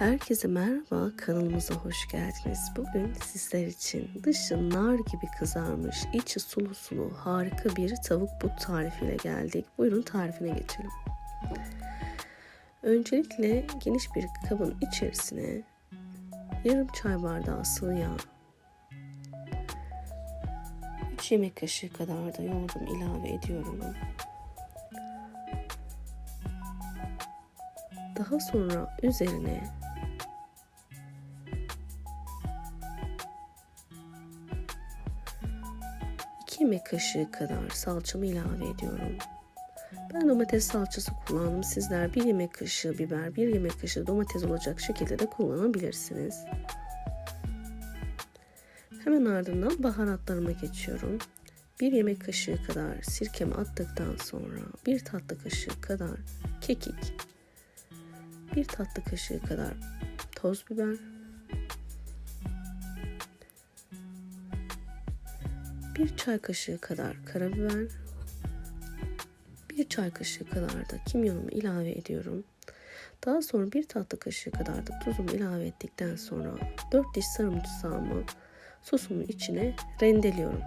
Herkese merhaba, kanalımıza hoş geldiniz. Bugün sizler için dışı nar gibi kızarmış, içi sulu sulu harika bir tavuk but tarifiyle geldik. Buyurun tarifine geçelim. Öncelikle geniş bir kabın içerisine yarım çay bardağı sıvı yağ, 3 yemek kaşığı kadar da yoğurdum ilave ediyorum. Daha sonra üzerine iki yemek kaşığı kadar salçamı ilave ediyorum. Ben domates salçası kullandım. Sizler bir yemek kaşığı biber, bir yemek kaşığı domates olacak şekilde de kullanabilirsiniz. Hemen ardından baharatlarıma geçiyorum. Bir yemek kaşığı kadar sirkemi attıktan sonra bir tatlı kaşığı kadar kekik, bir tatlı kaşığı kadar toz biber, bir çay kaşığı kadar karabiber, bir çay kaşığı kadar da kimyonumu ilave ediyorum. Daha sonra bir tatlı kaşığı kadar da tuzumu ilave ettikten sonra 4 diş sarımsağımı sosumun içine rendeliyorum.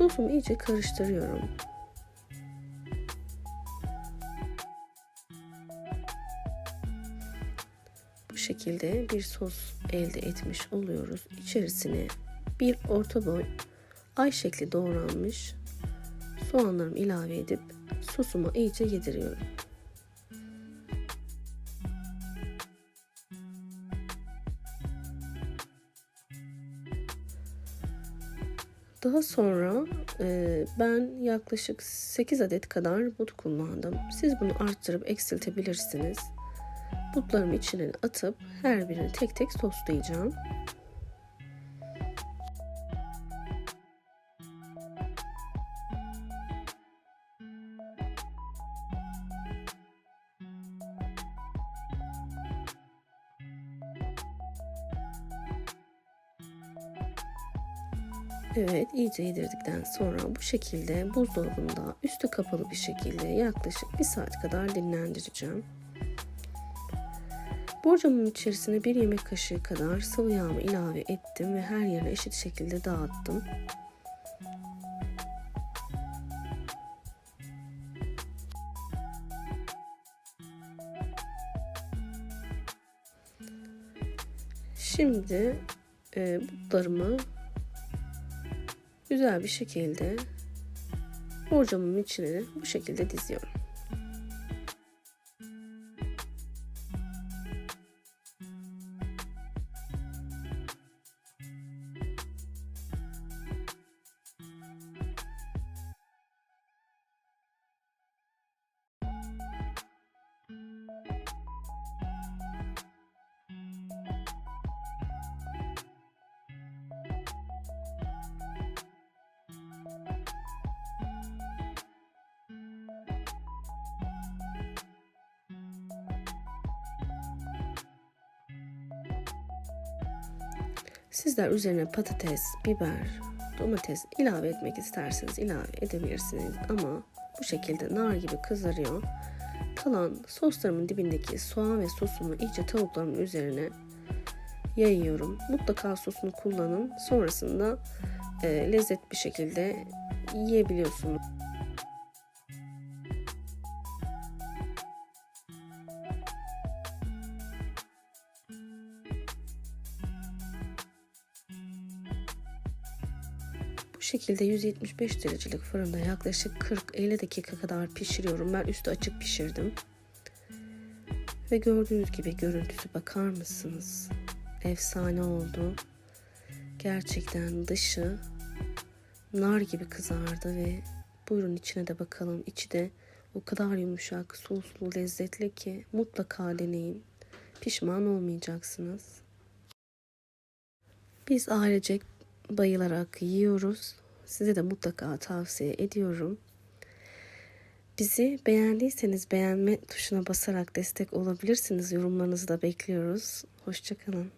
Sosumu iyice karıştırıyorum. Bu şekilde bir sos elde etmiş oluyoruz. İçerisine bir orta boy ay şekli doğranmış soğanlarımı ilave edip sosuma iyice yediriyorum. Daha sonra e, ben yaklaşık 8 adet kadar but kullandım. Siz bunu arttırıp eksiltebilirsiniz. Butlarımı içine atıp her birini tek tek soslayacağım. Evet iyice yedirdikten sonra bu şekilde buzdolabında üstü kapalı bir şekilde yaklaşık bir saat kadar dinlendireceğim. Borcamın içerisine bir yemek kaşığı kadar sıvı yağımı ilave ettim ve her yerine eşit şekilde dağıttım. Şimdi e, butlarımı güzel bir şekilde borcamın içine bu şekilde diziyorum. Sizler üzerine patates, biber, domates ilave etmek isterseniz ilave edebilirsiniz ama bu şekilde nar gibi kızarıyor. Kalan soslarımın dibindeki soğan ve sosumu iyice tavuklarımın üzerine yayıyorum. Mutlaka sosunu kullanın. Sonrasında e, lezzet bir şekilde yiyebiliyorsunuz. Şekilde 175 derecelik fırında yaklaşık 40-50 dakika kadar pişiriyorum. Ben üstü açık pişirdim. Ve gördüğünüz gibi görüntüsü bakar mısınız? Efsane oldu. Gerçekten dışı nar gibi kızardı ve buyurun içine de bakalım. İçi de O kadar yumuşak, soslu, lezzetli ki mutlaka deneyin. Pişman olmayacaksınız. Biz ailecek bayılarak yiyoruz. Size de mutlaka tavsiye ediyorum. Bizi beğendiyseniz beğenme tuşuna basarak destek olabilirsiniz. Yorumlarınızı da bekliyoruz. Hoşçakalın.